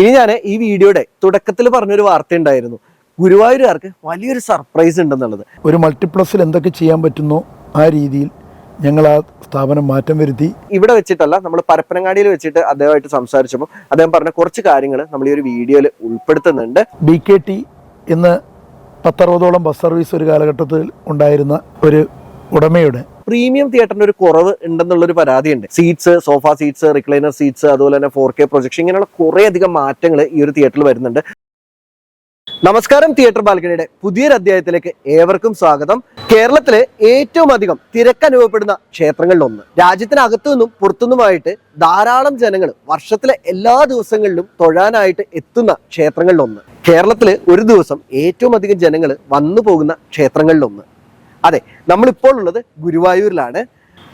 ഇനി ഞാൻ ഈ വീഡിയോയുടെ തുടക്കത്തിൽ പറഞ്ഞൊരു വാർത്ത ഉണ്ടായിരുന്നു ഗുരുവായൂരുകാർക്ക് വലിയൊരു സർപ്രൈസ് ഉണ്ടെന്നുള്ളത്. ഒരു മൾട്ടിപ്ലസിൽ എന്തൊക്കെ ചെയ്യാൻ പറ്റുന്നോ ആ രീതിയിൽ ഞങ്ങൾ ആ സ്ഥാപനം മാറ്റം വരുത്തി. ഇവിടെ വെച്ചിട്ടല്ല നമ്മൾ പരപ്പനങ്ങാടിയിൽ വെച്ചിട്ട് അദ്ദേഹമായിട്ട് സംസാരിച്ചപ്പോൾ അദ്ദേഹം പറഞ്ഞ കുറച്ച് കാര്യങ്ങൾ നമ്മൾ ഈ ഒരു വീഡിയോയിൽ ഉൾപ്പെടുത്തുന്നുണ്ട്. ബി കെ ടി ഇന്ന് പത്തറുപതോളം ബസ് സർവീസ് ഒരു കാലഘട്ടത്തിൽ ഉണ്ടായിരുന്ന ഒരു ഉടമയുടെ പ്രീമിയം തിയേറ്ററിന്റെ ഒരു കുറവ് ഉണ്ടെന്നുള്ളൊരു പരാതിയുണ്ട്. Seats sofa seats recliner seats അതുപോലെ തന്നെ ഫോർ കെ പ്രൊജക്ഷൻ ഇങ്ങനെയുള്ള കുറേ അധികം മാറ്റങ്ങൾ ഈ ഒരു തിയേറ്ററിൽ വരുന്നുണ്ട്. നമസ്കാരം തിയേറ്റർ ബാൽക്കണിയുടെ പുതിയൊരു അധ്യായത്തിലേക്ക് ഏവർക്കും സ്വാഗതം. കേരളത്തിലെ ഏറ്റവും അധികം തിരക്കനുഭവപ്പെടുന്ന ക്ഷേത്രങ്ങളിലൊന്ന്. രാജ്യത്തിനകത്തു നിന്നും പുറത്തുനിന്നുമായിട്ട് ധാരാളം ജനങ്ങൾ വർഷത്തിലെ എല്ലാ ദിവസങ്ങളിലും തൊഴാനായിട്ട് എത്തുന്ന ക്ഷേത്രങ്ങളിലൊന്ന്. കേരളത്തിലെ ഒരു ദിവസം ഏറ്റവും അധികം ജനങ്ങൾ വന്നു പോകുന്ന ക്ഷേത്രങ്ങളിലൊന്ന്. അതെ നമ്മളിപ്പോൾ ഉള്ളത് ഗുരുവായൂരിലാണ്.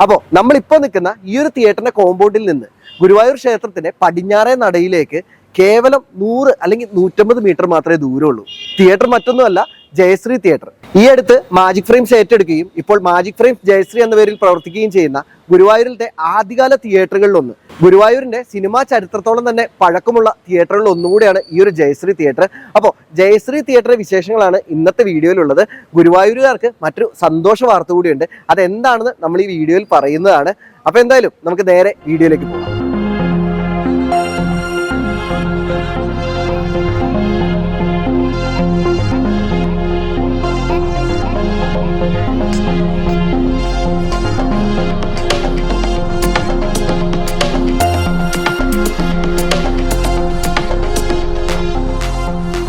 അപ്പോൾ നമ്മളിപ്പോൾ നിൽക്കുന്ന ഈ ഒരു തിയേറ്ററിന്റെ കോമ്പൗണ്ടിൽ നിന്ന് ഗുരുവായൂർ ക്ഷേത്രത്തിന്റെ പടിഞ്ഞാറേ നടയിലേക്ക് കേവലം നൂറ് അല്ലെങ്കിൽ നൂറ്റമ്പത് മീറ്റർ മാത്രമേ ദൂരമുള്ളൂ. തിയേറ്റർ മറ്റൊന്നുമല്ല ജയശ്രീ തിയേറ്റർ ഈ അടുത്ത് മാജിക് ഫ്രെയിംസ് ഏറ്റെടുക്കുകയും ഇപ്പോൾ മാജിക് ഫ്രെയിംസ് ജയശ്രീ എന്ന പേരിൽ പ്രവർത്തിക്കുകയും ചെയ്യുന്ന ഗുരുവായൂരിലത്തെ ആദ്യകാല തിയേറ്ററുകളിലൊന്ന്. ഗുരുവായൂരിന്റെ സിനിമാ ചരിത്രത്തോളം തന്നെ പഴക്കമുള്ള തിയേറ്ററുകളിൽ ഒന്നുകൂടിയാണ് ഈ ഒരു ജയശ്രീ തിയേറ്റർ. അപ്പോൾ ജയശ്രീ തിയേറ്ററിലെ വിശേഷങ്ങളാണ് ഇന്നത്തെ വീഡിയോയിലുള്ളത്. ഗുരുവായൂരുകാർക്ക് മറ്റൊരു സന്തോഷ വാർത്ത കൂടിയുണ്ട്. അതെന്താണെന്ന് നമ്മൾ ഈ വീഡിയോയിൽ പറയുന്നതാണ്. അപ്പോൾ എന്തായാലും നമുക്ക് നേരെ വീഡിയോയിലേക്ക് പോകാം.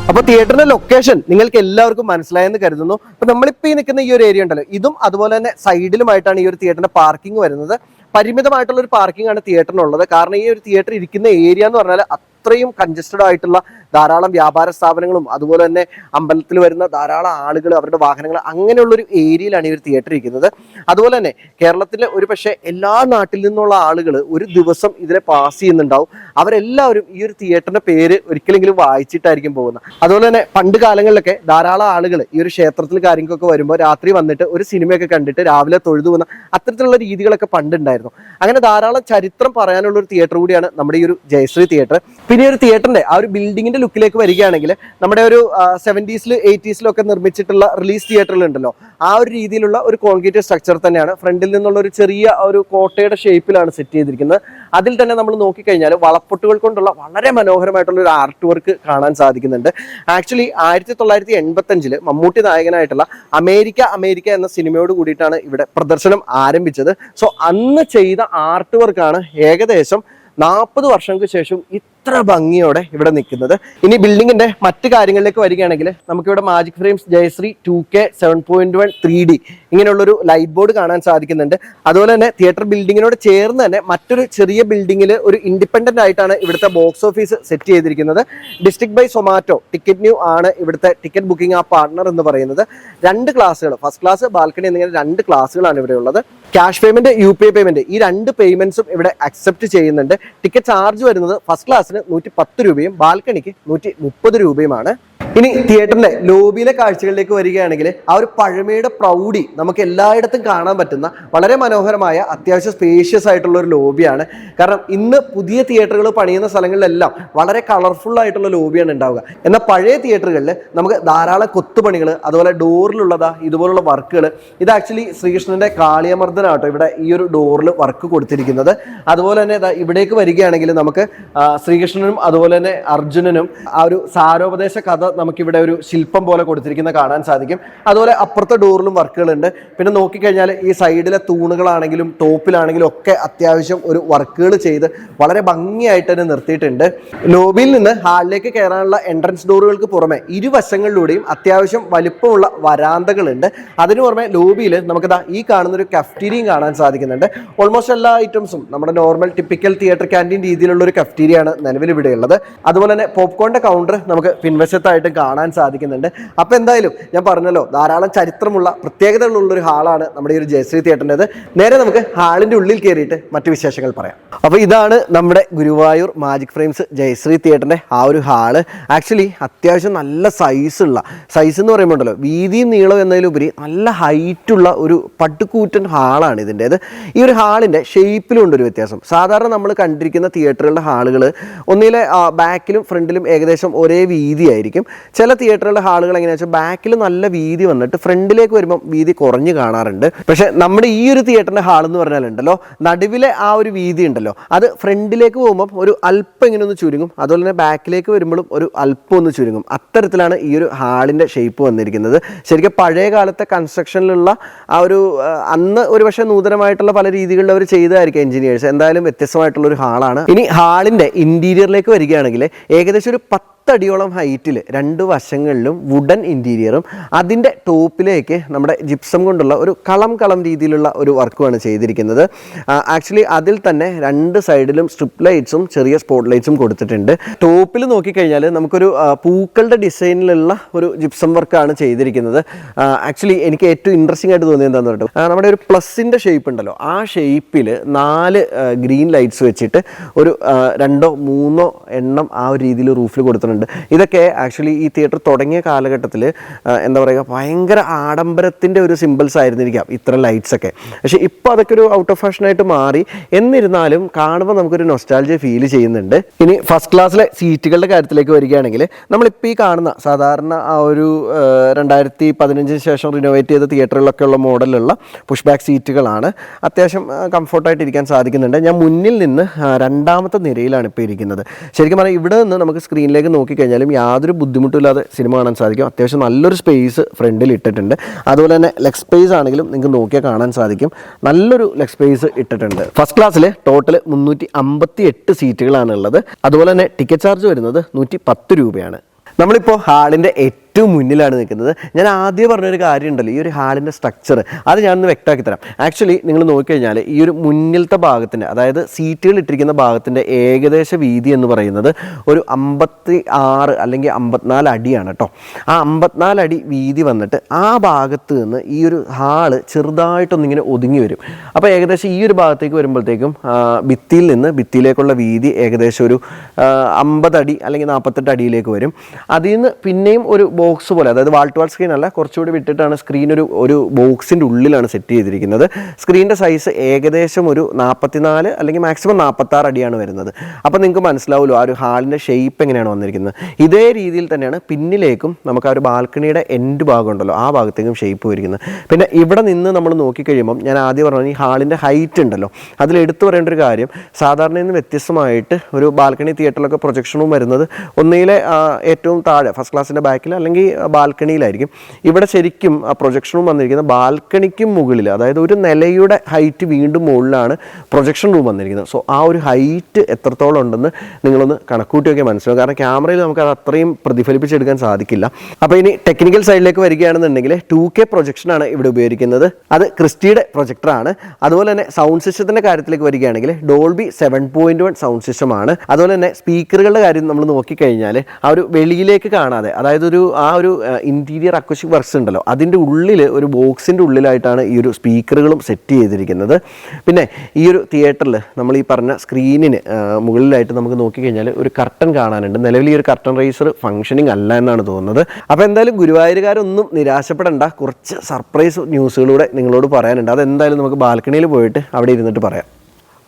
അപ്പൊ തിയേറ്ററിന്റെ ലൊക്കേഷൻ നിങ്ങൾക്ക് എല്ലാവർക്കും മനസ്സിലായെന്ന് കരുതുന്നു. അപ്പൊ നമ്മളിപ്പോ ഈ നിൽക്കുന്ന ഈ ഒരു ഏരിയ ഉണ്ടല്ലോ ഇതും അതുപോലെ തന്നെ സൈഡിലുമായിട്ടാണ് ഈ ഒരു തിയേറ്ററിന്റെ പാർക്കിംഗ് വരുന്നത്. പരിമിതമായിട്ടുള്ള ഒരു പാർക്കിംഗ് ആണ് തിയേറ്ററിനുള്ളത് കാരണം ഈ ഒരു തിയേറ്റർ ഇരിക്കുന്ന ഏരിയ എന്ന് പറഞ്ഞാൽ അത്രയും കൺജസ്റ്റഡ് ആയിട്ടുള്ള ധാരാളം വ്യാപാര സ്ഥാപനങ്ങളും അതുപോലെ തന്നെ അമ്പലത്തിൽ വരുന്ന ധാരാളം ആളുകൾ അവരുടെ വാഹനങ്ങൾ അങ്ങനെയുള്ള ഒരു ഏരിയയിലാണ് ഇവർ തിയേറ്റർ ഇരിക്കുന്നത്. അതുപോലെ തന്നെ കേരളത്തിലെ ഒരു പക്ഷേ എല്ലാ നാട്ടിൽ നിന്നുള്ള ആളുകൾ ഒരു ദിവസം ഇതിനെ പാസ് ചെയ്യുന്നുണ്ടാവും. അവരെല്ലാവരും ഈ ഒരു തിയേറ്ററിന്റെ പേര് ഒരിക്കലെങ്കിലും വായിച്ചിട്ടായിരിക്കും പോകുന്നത്. അതുപോലെ തന്നെ പണ്ട് കാലങ്ങളിലൊക്കെ ധാരാളം ആളുകൾ ഈ ഒരു ക്ഷേത്രത്തിൽ കാര്യങ്ങളൊക്കെ വരുമ്പോൾ രാത്രി വന്നിട്ട് ഒരു സിനിമയൊക്കെ കണ്ടിട്ട് രാവിലെ തൊഴുതു പോകുന്ന അത്തരത്തിലുള്ള രീതികളൊക്കെ പണ്ടുണ്ടായിരുന്നു. അങ്ങനെ ധാരാളം ചരിത്രം പറയാനുള്ള ഒരു തിയേറ്റർ കൂടിയാണ് നമ്മുടെ ഈ ഒരു ജയശ്രീ തിയേറ്റർ പിന്നെ ഒരു തിയേറ്ററിന്റെ ആ ഒരു ബിൽഡിങ്ങിന്റെ ലുക്കിലേക്ക് വരികയാണെങ്കിൽ നമ്മുടെ ഒരു സെവന്റീസിൽ എയ്റ്റീസിലും ഒക്കെ നിർമ്മിച്ചിട്ടുള്ള റിലീസ് തിയേറ്ററിലുണ്ടല്ലോ ആ ഒരു രീതിയിലുള്ള ഒരു കോൺക്രീറ്റ് സ്ട്രക്ചർ തന്നെയാണ് ഫ്രണ്ടിൽ നിന്നുള്ള ഒരു ചെറിയ ഒരു കോട്ടയുടെ ഷേപ്പിലാണ് സെറ്റ് ചെയ്തിരിക്കുന്നത്. അതിൽ തന്നെ നമ്മൾ നോക്കിക്കഴിഞ്ഞാൽ വളപ്പൊട്ടുകൾ കൊണ്ടുള്ള വളരെ മനോഹരമായിട്ടുള്ള ഒരു ആർട്ട് വർക്ക് കാണാൻ സാധിക്കുന്നുണ്ട്. ആക്ച്വലി ആയിരത്തി തൊള്ളായിരത്തി എൺപത്തഞ്ചിൽ മമ്മൂട്ടി നായകനായിട്ടുള്ള അമേരിക്ക അമേരിക്ക എന്ന സിനിമയോട് കൂടിയിട്ടാണ് ഇവിടെ പ്രദർശനം ആരംഭിച്ചത്. സോ അന്ന് ചെയ്ത ആർട്ട് വർക്കാണ് ഏകദേശം നാൽപ്പത് വർഷങ്ങൾക്ക് ശേഷം ഇത്ര ഭംഗിയോടെ ഇവിടെ നിൽക്കുന്നത്. ഇനി ബിൽഡിങ്ങിന്റെ മറ്റു കാര്യങ്ങളിലേക്ക് വരികയാണെങ്കിൽ നമുക്കിവിടെ magic frames Jayashree two K seven point one three D ഇങ്ങനെയുള്ളൊരു ലൈറ്റ് ബോർഡ് കാണാൻ സാധിക്കുന്നുണ്ട്. അതുപോലെ തന്നെ തിയേറ്റർ ബിൽഡിങ്ങിനോട് ചേർന്ന് തന്നെ മറ്റൊരു ചെറിയ ബിൽഡിങ്ങിൽ ഒരു ഇൻഡിപെൻഡന്റ് ആയിട്ടാണ് ഇവിടുത്തെ ബോക്സ് ഓഫീസ് സെറ്റ് ചെയ്തിരിക്കുന്നത്. District by Zomato ticket new ആണ് ഇവിടുത്തെ ടിക്കറ്റ് ബുക്കിംഗ് ആ പാർട്ണർ എന്ന് പറയുന്നത്. രണ്ട് ക്ലാസ്സുകൾ ഫസ്റ്റ് ക്ലാസ് ബാൽക്കണി എന്നിങ്ങനെ രണ്ട് ക്ലാസ്സുകളാണ് ഇവിടെ ഉള്ളത്. Cash payment U P payment ഈ രണ്ട് പേയ്മെന്റ്സും ഇവിടെ അക്സെപ്റ്റ് ചെയ്യുന്നുണ്ട്. ടിക്കറ്റ് ചാർജ് വരുന്നത് ഫസ്റ്റ് ക്ലാസ്സിന് നൂറ്റി പത്ത് രൂപയും ബാൽക്കണിക്ക് നൂറ്റി മുപ്പത് രൂപയുമാണ് ഇനി തിയേറ്ററിന്റെ ലോബിയിലെ കാഴ്ചകളിലേക്ക് വരികയാണെങ്കിൽ ആ ഒരു പഴമയുടെ പ്രൗഢി നമുക്ക് എല്ലായിടത്തും കാണാൻ പറ്റുന്ന വളരെ മനോഹരമായ അത്യാവശ്യം സ്പേഷ്യസ് ആയിട്ടുള്ള ഒരു ലോബിയാണ്. കാരണം ഇന്ന് പുതിയ തിയേറ്ററുകൾ പണിയുന്ന സ്ഥലങ്ങളിലെല്ലാം വളരെ കളർഫുൾ ആയിട്ടുള്ള ലോബിയാണ് ഉണ്ടാവുക. എന്നാൽ പഴയ തിയേറ്ററുകളിൽ നമുക്ക് ധാരാളം കൊത്തുപണികൾ അതുപോലെ ഡോറിലുള്ളതാ ഇതുപോലുള്ള വർക്കുകൾ ഇത് ആക്ച്വലി ശ്രീകൃഷ്ണന്റെ കാളിയമർദ്ദനാട്ടോ ഇവിടെ ഈ ഒരു ഡോറിൽ വർക്ക് കൊടുത്തിരിക്കുന്നത്. അതുപോലെ തന്നെ ഇവിടേക്ക് വരികയാണെങ്കിൽ നമുക്ക് ശ്രീകൃഷ്ണനും അതുപോലെ തന്നെ അർജുനനും ആ ഒരു സാരോപദേശ കഥ നമുക്കിവിടെ ഒരു ശില്പം പോലെ കൊടുത്തിരിക്കുന്ന കാണാൻ സാധിക്കും. അതുപോലെ അപ്പുറത്തെ ഡോറിലും വർക്കുകളുണ്ട്. പിന്നെ നോക്കിക്കഴിഞ്ഞാൽ ഈ സൈഡിലെ തൂണുകളാണെങ്കിലും ടോപ്പിലാണെങ്കിലും ഒക്കെ അത്യാവശ്യം ഒരു വർക്കുകൾ ചെയ്ത് വളരെ ഭംഗിയായിട്ട് തന്നെ നിർത്തിയിട്ടുണ്ട്. ലോബിയിൽ നിന്ന് ഹാളിലേക്ക് കയറാനുള്ള എൻട്രൻസ് ഡോറുകൾക്ക് പുറമെ ഇരുവശങ്ങളിലൂടെയും അത്യാവശ്യം വലിപ്പമുള്ള വരാന്തകളുണ്ട്. അതിനു പുറമെ ലോബിയിൽ നമുക്ക് ദാ ഈ കാണുന്ന ഒരു കഫ്റ്റീരിയും കാണാൻ സാധിക്കുന്നുണ്ട്. ഓൾമോസ്റ്റ് എല്ലാ ഐറ്റംസും നമ്മുടെ നോർമൽ ടിപ്പിക്കൽ തിയേറ്റർ ക്യാന്റീൻ രീതിയിലുള്ള ഒരു കഫ്റ്റീരിയാണ് നിലവിൽ ഇവിടെയുള്ളത് അതുപോലെ തന്നെ പോപ്കോണിന്റെ കൗണ്ടർ നമുക്ക് പിൻവശത്തായിട്ട് കാണാൻ സാധിക്കുന്നുണ്ട്. അപ്പോൾ എന്തായാലും ഞാൻ പറഞ്ഞല്ലോ ധാരാളം ചരിത്രമുള്ള പ്രത്യേകതകളുള്ളൊരു ഹാളാണ് നമ്മുടെ ഈ ഒരു ജയശ്രീ തിയേറ്ററിന്റെത്. നേരെ നമുക്ക് ഹാളിന്റെ ഉള്ളിൽ കയറിയിട്ട് മറ്റു വിശേഷങ്ങൾ പറയാം. അപ്പോൾ ഇതാണ് നമ്മുടെ ഗുരുവായൂർ മാജിക് ഫ്രെയിംസ് ജയശ്രീ തിയേറ്ററിന്റെ ആ ഒരു ഹാൾ. ആക്ച്വലി അത്യാവശ്യം നല്ല സൈസുള്ള സൈസ് എന്ന് പറയുമ്പോൾ ഉണ്ടല്ലോ വീതിയും നീളം എന്നതിലുപരി നല്ല ഹൈറ്റുള്ള ഒരു പട്ടുകൂറ്റൻ ഹാളാണ് ഇതിന്റേത്. ഈ ഒരു ഹാളിന്റെ ഷേപ്പിലും ഒരു വ്യത്യാസം. സാധാരണ നമ്മൾ കണ്ടിരിക്കുന്ന തിയേറ്ററുകളുടെ ഹാളുകൾ ഒന്നിലെ ബാക്കിലും ഫ്രണ്ടിലും ഏകദേശം ഒരേ വീതിയായിരിക്കും. ചില തിയേറ്ററുകളുടെ ഹാളുകൾ എങ്ങനെയാ വെച്ചാൽ ബാക്കിൽ നല്ല വീതി വന്നിട്ട് ഫ്രണ്ടിലേക്ക് വരുമ്പോൾ വീതി കുറഞ്ഞു കാണാറുണ്ട്. പക്ഷേ നമ്മുടെ ഈ ഒരു തിയേറ്ററിന്റെ ഹാൾ എന്ന് പറഞ്ഞാലുണ്ടല്ലോ നടുവിലെ ആ ഒരു വീതി ഉണ്ടല്ലോ അത് ഫ്രണ്ടിലേക്ക് പോകുമ്പോൾ ഒരു അല്പം ഇങ്ങനെ ഒന്ന് ചുരുങ്ങും അതുപോലെ തന്നെ ബാക്കിലേക്ക് വരുമ്പോഴും ഒരു അല്പം ഒന്ന് ചുരുങ്ങും. അത്തരത്തിലാണ് ഈ ഒരു ഹാളിന്റെ ഷേപ്പ് വന്നിരിക്കുന്നത്. ശരിക്കും പഴയ കാലത്തെ കൺസ്ട്രക്ഷനിലുള്ള ആ ഒരു അന്ന് ഒരു പക്ഷേ നൂതനമായിട്ടുള്ള പല രീതികളിൽ അവർ ചെയ്തതായിരിക്കും എഞ്ചിനീയേഴ്സ് എന്തായാലും വ്യത്യസ്തമായിട്ടുള്ള ഒരു ഹാളാണ്. ഇനി ഹാളിന്റെ ഇന്റീരിയറിലേക്ക് വരികയാണെങ്കിൽ ഏകദേശം ഒരു പത്ത് പത്തടിയോളം ഹൈറ്റിൽ രണ്ട് വശങ്ങളിലും വുഡൻ ഇന്റീരിയറും അതിന്റെ ടോപ്പിലേക്ക് നമ്മുടെ ജിപ്സം കൊണ്ടുള്ള ഒരു കളം കളം രീതിയിലുള്ള ഒരു വർക്കുമാണ് ചെയ്തിരിക്കുന്നത്. ആക്ച്വലി അതിൽ തന്നെ രണ്ട് സൈഡിലും സ്ട്രിപ്പ് ലൈറ്റ്സും ചെറിയ സ്പോട്ട് ലൈറ്റ്സും കൊടുത്തിട്ടുണ്ട്. ടോപ്പിൽ നോക്കിക്കഴിഞ്ഞാൽ നമുക്കൊരു പൂക്കളുടെ ഡിസൈനിലുള്ള ഒരു ജിപ്സം വർക്കാണ് ചെയ്തിരിക്കുന്നത്. ആക്ച്വലി എനിക്ക് ഏറ്റവും ഇൻട്രസ്റ്റിംഗ് ആയിട്ട് തോന്നിയത് എന്താണെന്ന് പറഞ്ഞിട്ട് നമ്മുടെ ഒരു പ്ലസിന്റെ ഷേപ്പ് ഉണ്ടല്ലോ. ആ ഷേപ്പിൽ നാല് ഗ്രീൻ ലൈറ്റ്സ് വെച്ചിട്ട് ഒരു രണ്ടോ മൂന്നോ എണ്ണം ആ ഒരു രീതിയിൽ റൂഫിൽ കൊടുത്തിട്ടുണ്ട്. ഇതൊക്കെ ആക്ച്വലി ഈ തിയേറ്റർ തുടങ്ങിയ കാലഘട്ടത്തിൽ എന്താ പറയുക ഭയങ്കര ആഡംബരത്തിന്റെ ഒരു സിമ്പിൾസ് ആയിരുന്നിരിക്കാം ഇത്ര ലൈറ്റ്സ് ഒക്കെ. പക്ഷേ ഇപ്പോൾ അതൊക്കെ ഒരു ഔട്ട് ഓഫ് ഫാഷനായിട്ട് മാറി. എന്നിരുന്നാലും കാണുമ്പോൾ നമുക്കൊരു നൊസ്റ്റാൾജിയ ഫീൽ ചെയ്യുന്നുണ്ട്. ഇനി ഫസ്റ്റ് ക്ലാസ്സിലെ സീറ്റുകളുടെ കാര്യത്തിലേക്ക് വരികയാണെങ്കിൽ നമ്മളിപ്പോൾ ഈ കാണുന്ന സാധാരണ ആ ഒരു രണ്ടായിരത്തി പതിനഞ്ചിന് ശേഷം റിനോവേറ്റ് ചെയ്ത തിയേറ്ററിലൊക്കെ ഉള്ള മോഡലുള്ള പുഷ് ബാക്ക് സീറ്റുകളാണ് അത്യാവശ്യം കംഫർട്ടായിട്ട് ഇരിക്കാൻ സാധിക്കുന്നുണ്ട്. ഞാൻ മുന്നിൽ നിന്ന് രണ്ടാമത്തെ നിരയിലാണ് ഇപ്പോൾ ഇരിക്കുന്നത്. ശരിക്കും പറഞ്ഞാൽ ഇവിടെ നിന്ന് നമുക്ക് സ്ക്രീനിലേക്ക് നോക്കിക്കഴിഞ്ഞാലും യാതൊരു ബുദ്ധിമുട്ടില്ലാതെ സിനിമ കാണാൻ സാധിക്കും. അത്യാവശ്യം നല്ലൊരു സ്പേസ് ഫ്രണ്ടിൽ ഇട്ടിട്ടുണ്ട്. അതുപോലെ തന്നെ ലെഗ് സ്പേസ് ആണെങ്കിലും നിങ്ങൾക്ക് നോക്കിയാൽ കാണാൻ സാധിക്കും. നല്ലൊരു ലെഗ് സ്പേസ് ഇട്ടിട്ടുണ്ട്. ഫസ്റ്റ് ക്ലാസ്സിൽ ടോട്ടൽ മുന്നൂറ്റി അമ്പത്തി എട്ട് സീറ്റുകളാണ് ഉള്ളത്. അതുപോലെ തന്നെ ടിക്കറ്റ് ചാർജ് വരുന്നത് നൂറ്റി പത്ത് രൂപയാണ്. നമ്മളിപ്പോൾ ഹാളിന്റെ ഏറ്റവും മുന്നിലാണ് നിൽക്കുന്നത്. ഞാൻ ആദ്യം പറഞ്ഞൊരു കാര്യം ഉണ്ടല്ലോ ഈ ഒരു ഹാളിന്റെ സ്ട്രക്ചർ അത് ഞാനൊന്ന് വ്യക്തമാക്കി തരാം. ആക്ച്വലി നിങ്ങൾ നോക്കിക്കഴിഞ്ഞാൽ ഈ ഒരു മുന്നിലത്തെ ഭാഗത്തിന്റെ അതായത് സീറ്റുകൾ ഇട്ടിരിക്കുന്ന ഭാഗത്തിന്റെ ഏകദേശ വീതി എന്ന് പറയുന്നത് ഒരു അമ്പത്തി ആറ് അല്ലെങ്കിൽ അമ്പത്തിനാല് അടിയാണ് കേട്ടോ ആ അമ്പത്തിനാല് അടി വീതി വന്നിട്ട് ആ ഭാഗത്ത് നിന്ന് ഈ ഒരു ഹാൾ ചെറുതായിട്ടൊന്നിങ്ങനെ ഒതുങ്ങി വരും. അപ്പോൾ ഏകദേശം ഈ ഒരു ഭാഗത്തേക്ക് വരുമ്പോഴത്തേക്കും ഭിത്തിയിൽ നിന്ന് ഭിത്തിയിലേക്കുള്ള വീതി ഏകദേശം ഒരു അമ്പതടി അല്ലെങ്കിൽ നാൽപ്പത്തെട്ട് അടിയിലേക്ക് വരും. അതിൽ നിന്ന് പിന്നെയും ഒരു ബോക്സ് പോലെ അതായത് വാൾ ടു വാൾ സ്ക്രീൻ അല്ല കുറച്ചുകൂടി വിട്ടിട്ടാണ് സ്ക്രീൻ ഒരു ഒരു ബോക്സിന്റെ ഉള്ളിലാണ് സെറ്റ് ചെയ്തിരിക്കുന്നത്. സ്ക്രീനിന്റെ സൈസ് ഏകദേശം ഒരു നാൽപ്പത്തിനാല് അല്ലെങ്കിൽ മാക്സിമം നാൽപ്പത്താറ് അടിയാണ് വരുന്നത്. അപ്പോൾ നിങ്ങൾക്ക് മനസ്സിലാവുമല്ലോ ആ ഒരു ഹാളിന്റെ ഷേപ്പ് എങ്ങനെയാണ് വന്നിരിക്കുന്നത്. ഇതേ രീതിയിൽ തന്നെയാണ് പിന്നിലേക്കും നമുക്ക് ആ ഒരു ബാൽക്കണിയുടെ എൻഡ് ഭാഗം ഉണ്ടല്ലോ ആ ഭാഗത്തേക്കും ഷേപ്പ് വരിക്കുന്നത് പിന്നെ ഇവിടെ നിന്ന് നമ്മൾ നോക്കിക്കഴിയുമ്പം ഞാൻ ആദ്യം പറഞ്ഞ ഈ ഹാളിന്റെ ഹൈറ്റ് ഉണ്ടല്ലോ അതിൽ എടുത്തു പറയേണ്ട ഒരു കാര്യം സാധാരണ നിന്ന് വ്യത്യസ്തമായിട്ട് ഒരു ബാൽക്കണി തിയേറ്ററിലൊക്കെ പ്രൊജക്ഷനും വരുന്നത് ഒന്നിലെ ഏറ്റവും താഴെ ഫസ്റ്റ് ക്ലാസ്സിന്റെ ബാക്കിൽ അല്ലെങ്കിൽ ബാൽക്കണിയിലായിരിക്കും. ഇവിടെ ശരിക്കും ആ പ്രൊജക്ഷൻ വന്നിരിക്കുന്നത് ബാൽക്കണിക്കും മുകളിൽ അതായത് ഒരു നിലയുടെ ഹൈറ്റ് വീണ്ടും മുകളിലാണ് പ്രൊജക്ഷൻ റൂം വന്നിരിക്കുന്നത്. സോ ആ ഒരു ഹൈറ്റ് എത്രത്തോളം ഉണ്ടെന്ന് നിങ്ങളൊന്ന് കണക്കൂട്ടിയൊക്കെ മനസ്സിലാവും. കാരണം ക്യാമറയിൽ നമുക്ക് അത് അത്രയും പ്രതിഫലിപ്പിച്ചെടുക്കാൻ സാധിക്കില്ല. അപ്പോൾ ഇനി ടെക്നിക്കൽ സൈഡിലേക്ക് വരികയാണെന്നുണ്ടെങ്കിൽ ടു കെ പ്രൊജക്ഷനാണ് ഇവിടെ ഉപയോഗിക്കുന്നത്. അത് ക്രിസ്റ്റിയുടെ പ്രൊജക്ടറാണ് അതുപോലെ തന്നെ സൗണ്ട് സിസ്റ്റത്തിന്റെ കാര്യത്തിലേക്ക് വരികയാണെങ്കിൽ Dolby seven point one sound സിസ്റ്റമാണ് അതുപോലെ തന്നെ സ്പീക്കറുകളുടെ കാര്യം നമ്മൾ നോക്കിക്കഴിഞ്ഞാൽ ആ ഒരു വെളിയിലേക്ക് കാണാതെ അതായത് ഒരു ഒരു ഇന്റീരിയർ അക്വസ്റ്റിക് വർക്ക്സ് ഉണ്ടല്ലോ. അതിന്റെ ഉള്ളിൽ ഒരു ബോക്സിന്റെ ഉള്ളിലായിട്ടാണ് ഈ ഒരു സ്പീക്കറുകളും സെറ്റ് ചെയ്തിരിക്കുന്നത്. പിന്നെ ഈ ഒരു തിയേറ്ററിൽ നമ്മൾ ഈ പറഞ്ഞ സ്ക്രീനിന് മുകളിലായിട്ട് നമുക്ക് നോക്കിക്കഴിഞ്ഞാൽ ഒരു കർട്ടൻ കാണാനുണ്ട്. നിലവിൽ ഈ ഒരു കർട്ടൻ റൈസർ ഫംഗ്ഷനിങ് അല്ല എന്നാണ് തോന്നുന്നത്. അപ്പോൾ എന്തായാലും ഗുരുവായൂരുകാരൊന്നും നിരാശപ്പെടേണ്ട. കുറച്ച് സർപ്രൈസ് ന്യൂസുകളൂടെ നിങ്ങളോട് പറയാനുണ്ട്. അതെന്തായാലും നമുക്ക് ബാൽക്കണിയിൽ പോയിട്ട് അവിടെ ഇരുന്നിട്ട് പറയാം.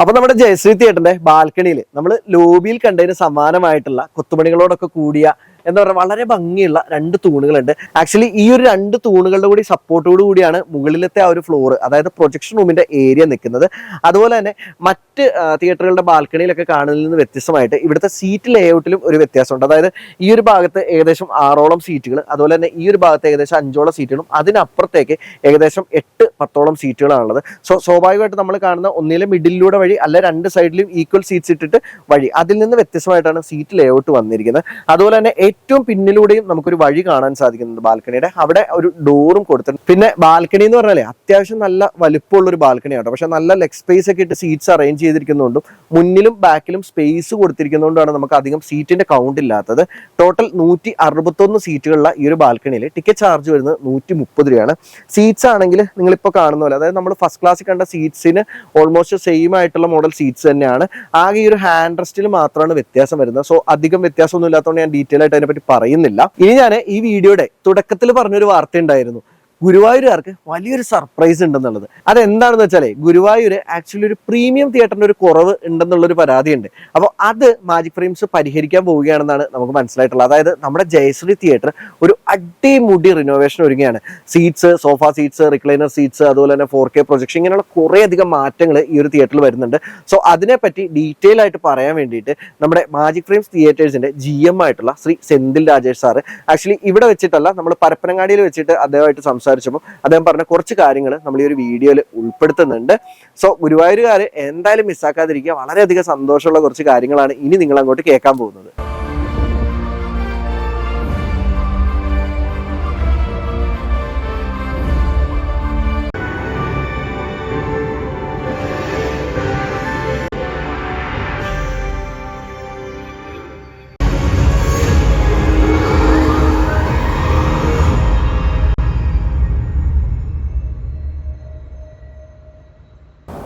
അപ്പോൾ നമ്മുടെ ജയശ്രീ തിയേറ്ററിന്റെ ബാൽക്കണിയിൽ നമ്മൾ ലോബിയിൽ കണ്ടതിന് സമാനമായിട്ടുള്ള കൊത്തുപണികളോടൊക്കെ കൂടിയ എന്താ പറയുക വളരെ ഭംഗിയുള്ള രണ്ട് തൂണുകളുണ്ട്. ആക്ച്വലി ഈ ഒരു രണ്ട് തൂണുകളുടെ കൂടി സപ്പോർട്ടോട് കൂടിയാണ് മുകളിലത്തെ ആ ഒരു ഫ്ലോർ അതായത് പ്രൊജക്ഷൻ റൂമിന്റെ ഏരിയ നിൽക്കുന്നത്. അതുപോലെ തന്നെ മറ്റ് തിയേറ്ററുകളുടെ ബാൽക്കണിയിലൊക്കെ കാണുന്നതിൽ നിന്ന് വ്യത്യസ്തമായിട്ട് ഇവിടുത്തെ സീറ്റ് ലേഔട്ടിലും ഒരു വ്യത്യാസമുണ്ട്. അതായത് ഈ ഒരു ഭാഗത്ത് ഏകദേശം ആറോളം സീറ്റുകൾ അതുപോലെ തന്നെ ഈ ഒരു ഭാഗത്ത് ഏകദേശം അഞ്ചോളം സീറ്റുകളും അതിനപ്പുറത്തേക്ക് ഏകദേശം എട്ട് പത്തോളം സീറ്റുകളാണുള്ളത് സോ സ്വാഭാവികമായിട്ട് നമ്മൾ കാണുന്ന ഒന്നിലെ മിഡിലൂടെ വഴി അല്ല രണ്ട് സൈഡിലും ഈക്വൽ സീറ്റ്സ് ഇട്ടിട്ട് വഴി. അതിൽ നിന്ന് വ്യത്യസ്തമായിട്ടാണ് സീറ്റ് ലേഔട്ട് വന്നിരിക്കുന്നത്. അതുപോലെ തന്നെ ഏറ്റവും പിന്നിലൂടെയും നമുക്കൊരു വഴി കാണാൻ സാധിക്കുന്നുണ്ട് ബാൽക്കണിയുടെ. അവിടെ ഒരു ഡോറും കൊടുത്തിട്ടുണ്ട്. പിന്നെ ബാൽക്കണി എന്ന് പറഞ്ഞാലേ അത്യാവശ്യം നല്ല വലുപ്പമുള്ള ഒരു ബാൽക്കണി ബാൽക്കണിയാണ് പക്ഷെ നല്ല ലെഗ് സ്പേസ് ഒക്കെ ഇട്ട് സീറ്റ്സ് അറേഞ്ച് ചെയ്തിരിക്കുന്നതുകൊണ്ടും മുന്നിലും ബാക്കിലും സ്പേസ് കൊടുത്തിരിക്കുന്നതുകൊണ്ടാണ് നമുക്ക് അധികം സീറ്റിന്റെ കൗണ്ട് ഇല്ലാത്തത്. ടോട്ടൽ നൂറ്റി അറുപത്തൊന്ന് സീറ്റുകളുള്ള ഈ ഒരു ബാൽക്കണിയിൽ ടിക്കറ്റ് ചാർജ് വരുന്നത് നൂറ്റി മുപ്പത് രൂപയാണ്. സീറ്റ്സ് ആണെങ്കിൽ നിങ്ങളിപ്പോൾ കാണുന്ന പോലെ അതായത് നമ്മൾ ഫസ്റ്റ് ക്ലാസ്സിൽ കണ്ട സീറ്റ്സിന് ഓൾമോസ്റ്റ് സെയിം ആയിട്ടുള്ള മോഡൽ സീറ്റ്സ് തന്നെയാണ്. ആകെ ഈ ഒരു ഹാൻഡ് റെസ്റ്റിൽ മാത്രമാണ് വ്യത്യാസം വരുന്നത്. സോ അധികം വ്യത്യാസമൊന്നും ഇല്ലാത്തതുകൊണ്ട് ഞാൻ ഡീറ്റെയിൽ ആയിട്ട് അതിനെപ്പറ്റി പറയുന്നില്ല. ഇനി ഞാൻ ഈ വീഡിയോയുടെ തുടക്കത്തിൽ പറഞ്ഞൊരു വാർത്ത ഉണ്ടായിരുന്നു. ഗുരുവായൂരുകാർക്ക് വലിയൊരു സർപ്രൈസ് ഉണ്ടെന്നുള്ളത്. അതെന്താണെന്ന് വെച്ചാൽ ഗുരുവായൂർ ആക്ച്വലി ഒരു പ്രീമിയം തിയേറ്ററിന് ഒരു കുറവ് ഉണ്ടെന്നുള്ളൊരു പരാതിയുണ്ട്. അപ്പോൾ അത് മാജിക് ഫ്രെയിംസ് പരിഹരിക്കാൻ പോവുകയാണെന്നാണ് നമുക്ക് മനസ്സിലായിട്ടുള്ളത്. അതായത് നമ്മുടെ ജയശ്രീ തിയേറ്റർ ഒരു അടിമുടി റിനോവേഷൻ ഒരുങ്ങുകയാണ്. Seats sofa seats recliner seats അതുപോലെ തന്നെ ഫോർ കെ പ്രൊജക്ഷൻ ഇങ്ങനെയുള്ള കുറേ അധികം മാറ്റങ്ങൾ ഈ ഒരു തിയേറ്ററിൽ വരുന്നുണ്ട്. സോ അതിനെപ്പറ്റി ഡീറ്റെയിൽ ആയിട്ട് പറയാൻ വേണ്ടിയിട്ട് നമ്മുടെ മാജിക് ഫ്രെയിംസ് തിയേറ്റേഴ്സിന്റെ ജി എം ആയിട്ടുള്ള ശ്രീ സെന്തിൽ രാജേഷ് സാറ് ആക്ച്വലി ഇവിടെ വെച്ചിട്ടല്ല നമ്മൾ പരപ്പനങ്ങാടിയിൽ വെച്ചിട്ട് അദ്ദേഹമായിട്ട് സംസാരിച്ചപ്പോൾ അദ്ദേഹം പറഞ്ഞ കുറച്ച് കാര്യങ്ങൾ നമ്മൾ ഈ ഒരു വീഡിയോയിൽ ഉൾപ്പെടുത്തുന്നുണ്ട്. സോ ഗുരുവായൂരുകാർ എന്തായാലും മിസ്സാക്കാതിരിക്കുക വളരെയധികം സന്തോഷമുള്ള കുറച്ച് കാര്യങ്ങളാണ് ഇനി നിങ്ങൾ അങ്ങോട്ട് കേൾക്കാൻ പോകുന്നത്.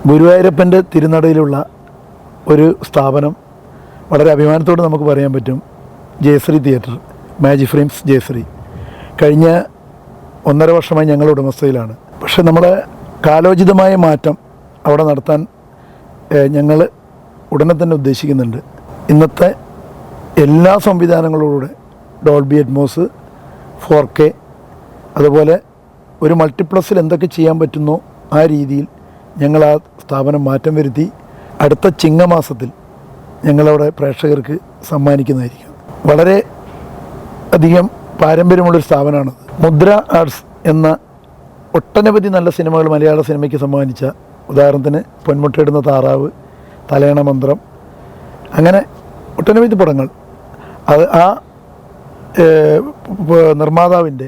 ഗുരുവായൂരപ്പന്റെ തിരുനടയിലുള്ള ഒരു സ്ഥാപനം വളരെ അഭിമാനത്തോടെ നമുക്ക് പറയാൻ പറ്റും. Jayashree theatre magic frames Jayashree. കഴിഞ്ഞ ഒന്നര വർഷമായി ഞങ്ങൾ ഉടമസ്ഥയിലാണ്. പക്ഷെ നമ്മുടെ കാലോചിതമായ മാറ്റം അവിടെ നടത്താൻ ഞങ്ങൾ ഉടനെ തന്നെ ഉദ്ദേശിക്കുന്നുണ്ട്. ഇന്നത്തെ എല്ലാ സംവിധാനങ്ങളോടുകൂടെ ഡോൾബി അറ്റ്മോസ് ഫോർ കെ അതുപോലെ ഒരു മൾട്ടിപ്ലക്സിൽ എന്തൊക്കെ ചെയ്യാൻ പറ്റുന്നോ ആ രീതിയിൽ ഞങ്ങൾ ആ സ്ഥാപനം മാറ്റം വരുത്തി അടുത്ത ചിങ്ങമാസത്തിൽ ഞങ്ങളവിടെ പ്രേക്ഷകർക്ക് സമ്മാനിക്കുന്നതായിരിക്കും. വളരെ അധികം പാരമ്പര്യമുള്ളൊരു സ്ഥാപനമാണ് മുദ്ര ആർട്സ് എന്ന ഒട്ടനവധി നല്ല സിനിമകൾ മലയാള സിനിമയ്ക്ക് സമ്മാനിച്ച ഉദാഹരണത്തിന് പൊന്മുട്ടയിടുന്ന താറാവ് തലയണ മന്ത്രം അങ്ങനെ ഒട്ടനവധി പടങ്ങൾ. അത് ആ നിർമ്മാതാവിന്റെ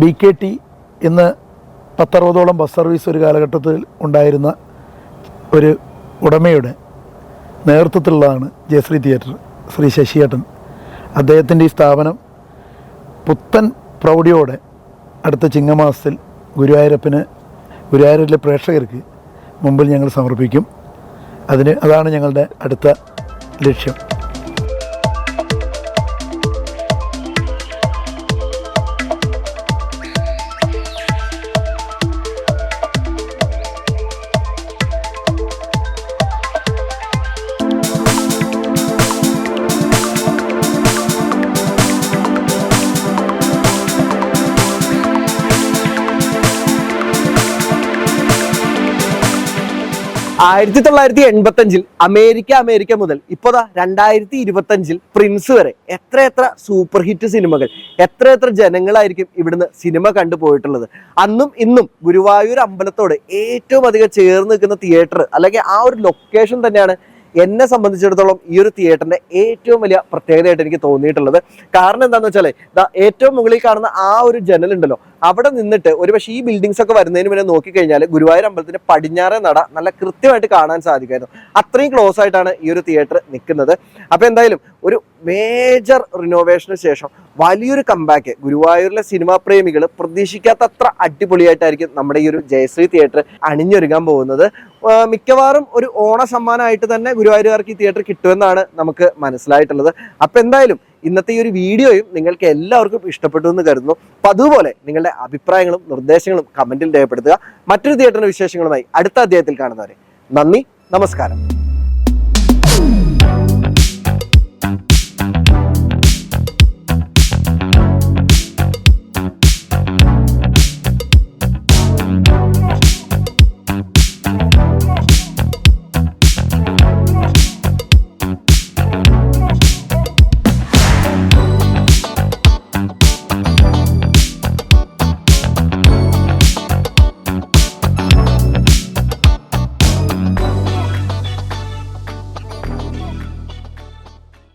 ബി കെ ടി ഇന്ന് പത്തറുപതോളം ബസ് സർവീസ് ഒരു കാലഘട്ടത്തിൽ ഉണ്ടായിരുന്ന ഒരു ഉടമയുടെ നേതൃത്വത്തിലുള്ളതാണ് ജയശ്രീ തിയേറ്റർ ശ്രീ ശശിയേട്ടൻ. അദ്ദേഹത്തിന്റെ ഈ സ്ഥാപനം പുത്തൻ പ്രൗഢിയോടെ അടുത്ത ചിങ്ങമാസത്തിൽ ഗുരുവായൂരപ്പന് ഗുരുവായൂരിലെ പ്രേക്ഷകർക്ക് മുമ്പിൽ ഞങ്ങൾ സമർപ്പിക്കും. അതിന് അതാണ് ഞങ്ങളുടെ അടുത്ത ലക്ഷ്യം. ആയിരത്തി തൊള്ളായിരത്തി എൺപത്തി അഞ്ചിൽ അമേരിക്ക അമേരിക്ക മുതൽ ഇപ്പോതാ രണ്ടായിരത്തി ഇരുപത്തി അഞ്ചിൽ പ്രിൻസ് വരെ എത്ര എത്ര സൂപ്പർ ഹിറ്റ് സിനിമകൾ എത്ര എത്ര ജനങ്ങളായിരിക്കും ഇവിടുന്ന് സിനിമ കണ്ടു പോയിട്ടുള്ളത് അന്നും ഇന്നും ഗുരുവായൂർ അമ്പലത്തോട് ഏറ്റവും അധികം ചേർന്ന് നിൽക്കുന്ന തിയേറ്റർ അല്ലെങ്കിൽ ആ ഒരു ലൊക്കേഷൻ തന്നെയാണ് എന്നെ സംബന്ധിച്ചിടത്തോളം ഈ ഒരു തിയേറ്ററിന്റെ ഏറ്റവും വലിയ പ്രത്യേകതയായിട്ട് എനിക്ക് തോന്നിയിട്ടുള്ളത്. കാരണം എന്താണെന്ന് വെച്ചാൽ ഏറ്റവും മുകളിൽ കാണുന്ന ആ ഒരു ജനൽ ഉണ്ടല്ലോ അവിടെ നിന്നിട്ട് ഒരുപക്ഷെ ഈ ബിൽഡിങ്സ് ഒക്കെ വരുന്നതിന് മുന്നേ നോക്കിക്കഴിഞ്ഞാൽ ഗുരുവായൂർ അമ്പലത്തിന്റെ പടിഞ്ഞാറെ നട നല്ല കൃത്യമായിട്ട് കാണാൻ സാധിക്കായിരുന്നു. അത്രയും ക്ലോസ് ആയിട്ടാണ് ഈ ഒരു തിയേറ്റർ നിൽക്കുന്നത്. അപ്പൊ എന്തായാലും ഒരു മേജർ റിനോവേഷന് ശേഷം വലിയൊരു കമ്പാക്ക് ഗുരുവായൂരിലെ സിനിമാ പ്രേമികൾ പ്രതീക്ഷിക്കാത്തത്ര അടിപൊളിയായിട്ടായിരിക്കും നമ്മുടെ ഈ ഒരു ജയശ്രീ തിയേറ്റർ അണിഞ്ഞൊരുങ്ങാൻ പോകുന്നത്. മിക്കവാറും ഒരു ഓണ സമ്മാനമായിട്ട് തന്നെ ഗുരുവായൂരുകാർക്ക് ഈ തിയേറ്റർ കിട്ടുമെന്നാണ് നമുക്ക് മനസ്സിലായിട്ടുള്ളത്. അപ്പൊ എന്തായാലും ഇന്നത്തെ ഈ ഒരു വീഡിയോയും നിങ്ങൾക്ക് എല്ലാവർക്കും ഇഷ്ടപ്പെട്ടു എന്ന് കരുതുന്നു. അപ്പൊ അതുപോലെ നിങ്ങളുടെ അഭിപ്രായങ്ങളും നിർദ്ദേശങ്ങളും കമന്റിൽ രേഖപ്പെടുത്തുക. മറ്റൊരു തിയേറ്ററിന്റെ വിശേഷങ്ങളുമായി അടുത്ത അധ്യായത്തിൽ കാണുന്നവരെ. നന്ദി നമസ്കാരം.